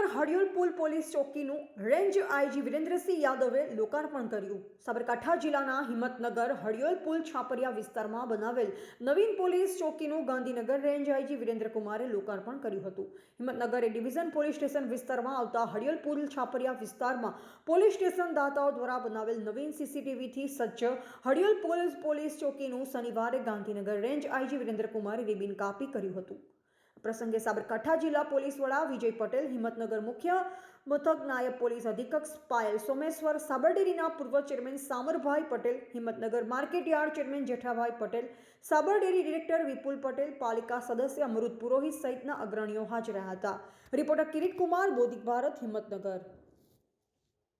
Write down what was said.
હિંમતનગર હડિયોલ પુલ પોલીસ ચોકીનું range IG Virendrasinh યાદવે લોકાર્પણ કર્યું. સાબરકાંઠા જિલ્લાના હિંમતનગર હડિયોલ પુલ છાપરિયા વિસ્તારમાં બનાવેલ નવીન પોલીસ ચોકીનું ગાંધીનગર રેન્જ આઈજી વિરેન્દ્રકુમારે લોકાર્પણ કર્યું હતું. Himmatnagar A division police station વિસ્તારમાં આવતા હડિયોલ પુલ છાપરિયા વિસ્તારમાં પોલીસ સ્ટેશન દાતાઓ દ્વારા બનાવેલ નવીન સીસીટીવીથી સજ્જ હડિયોલ પોલીસ પોલીસ ચોકીનું શનિવારે ગાંધીનગર રેન્જ આઈજી વિરેન્દ્રકુમારે રિબિન કાપી કર્યું હતું. પ્રસંગે સાબરકાંઠા જિલ્લા પોલીસ વડા વિજય પટેલ, હિંમતનગર મુખ્ય મથક નાયબ પોલીસ અધિક્ષક પાયલ સોમેશ્વર, સાબરડેરીના પૂર્વ chairman Samarbhai Patel, Himmatnagar market yard chairman Jethabhai Patel, Sabar Dairy director Vipul Patel, પાલિકા સદસ્ય અમૃત પુરોહિત સહિતના અગ્રણીઓ હાજર રહ્યા હતા. રિપોર્ટર કિરીટ કુમાર બોધિક ભારત, હિંમતનગર.